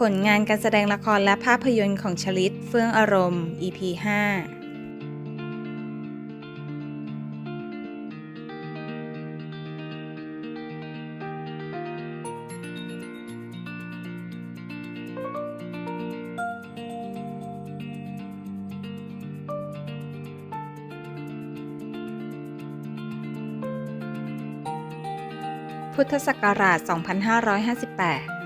ผลงานการแสดงละครและภาพยนตร์ของชลิต เฟื่องอารมณ์ EP 5พุทธศักราช 2558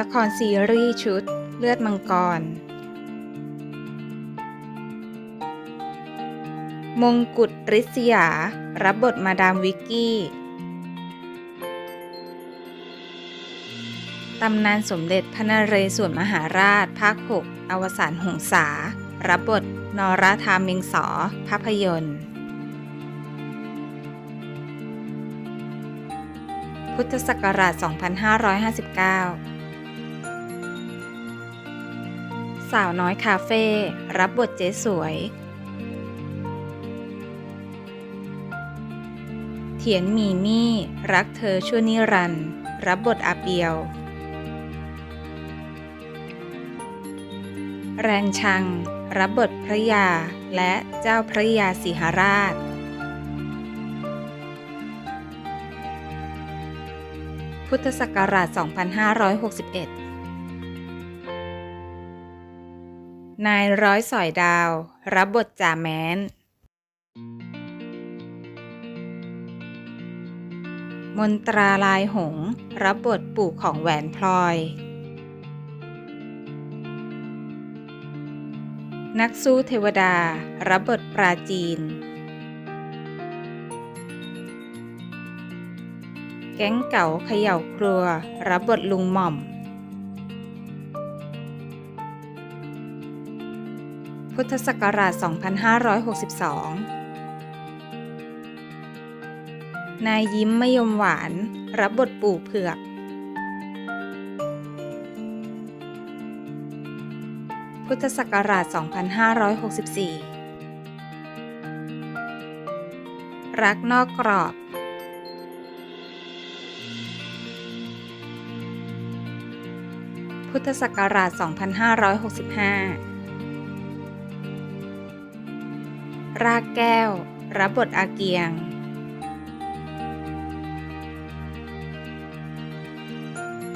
ละครซีรีส์ชุด เลือดมังกร มงกุฎริษยา รับบทมาดามวิกกี้ ตำนานสมเด็จพระนเรศวรมหาราช ภาค 6 อวสานหงษา รับบท นราธาเมงสอ ภาพยนตร์พุทธศักราช 2559 สาวน้อยคาเฟ่รับบทเจ๊สวย เถียนมีมี่ รักเธอชั่วนิรันดร์รับบทอาเปียว แรงชัง รับบทพระยา และเจ้าพระยาสิหราช พุทธศักราช 2561 นายร้อยสอยดาว รับบทจ่าแมนมนตราลายหง รับบทปู่ของแหวนพลอย นักสู้เทวดา รับบทปราจีน แก๊งเก่าเขย่าครัว รับบทลุงหม่อม พุทธศักราช 2562 นายยิ้มมยมหวาน รับบทปู่เผือก พุทธศักราช 2564 รักนอกกรอบพุทธศักราช 2565 รากแก้ว รับบทอาเกียง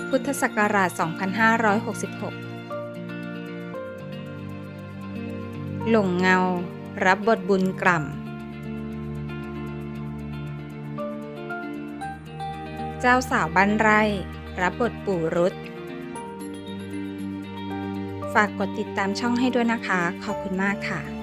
พุทธศักราช 2566 หลงเงา รับบทบุญกล่ำ เจ้าสาวบ้านไร่ รับบทปู่รุษฝากกดติดตามช่องให้ด้วยนะคะ ขอบคุณมากค่ะ